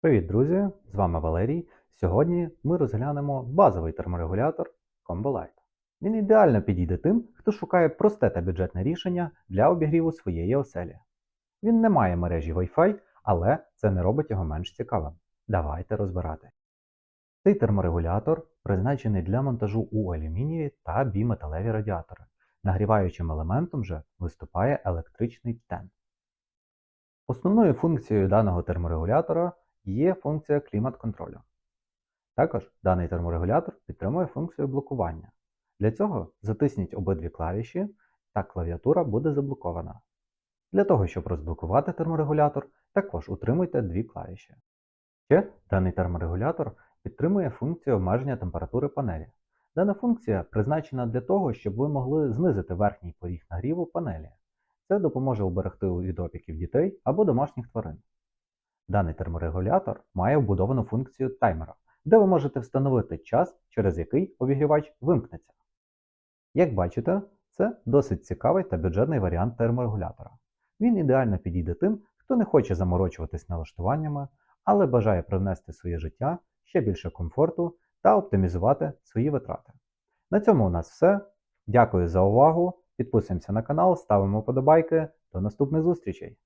Привіт, друзі! З вами Валерій. Сьогодні ми розглянемо базовий терморегулятор Combolite. Він ідеально підійде тим, хто шукає просте та бюджетне рішення для обігріву своєї оселі. Він не має мережі Wi-Fi, але це не робить його менш цікавим. Давайте розбирати. Цей терморегулятор призначений для монтажу у алюмінієві та біметалеві радіатори. Нагріваючим елементом же виступає електричний птен. Основною функцією даного терморегулятора є функція клімат-контролю. Також даний терморегулятор підтримує функцію блокування. Для цього затисніть обидві клавіші та клавіатура буде заблокована. Для того, щоб розблокувати терморегулятор, також утримуйте дві клавіші. Ще даний терморегулятор підтримує функцію обмеження температури панелі. Дана функція призначена для того, щоб ви могли знизити верхній поріг нагріву панелі. Це допоможе уберегти від опіків дітей або домашніх тварин. Даний терморегулятор має вбудовану функцію таймера, де ви можете встановити час, через який обігрівач вимкнеться. Як бачите, це досить цікавий та бюджетний варіант терморегулятора. Він ідеально підійде тим, хто не хоче заморочуватись налаштуваннями, але бажає привнести своє життя ще більше комфорту та оптимізувати свої витрати. На цьому у нас все. Дякую за увагу. Підписуємося на канал, ставимо подобайки. До наступних зустрічей!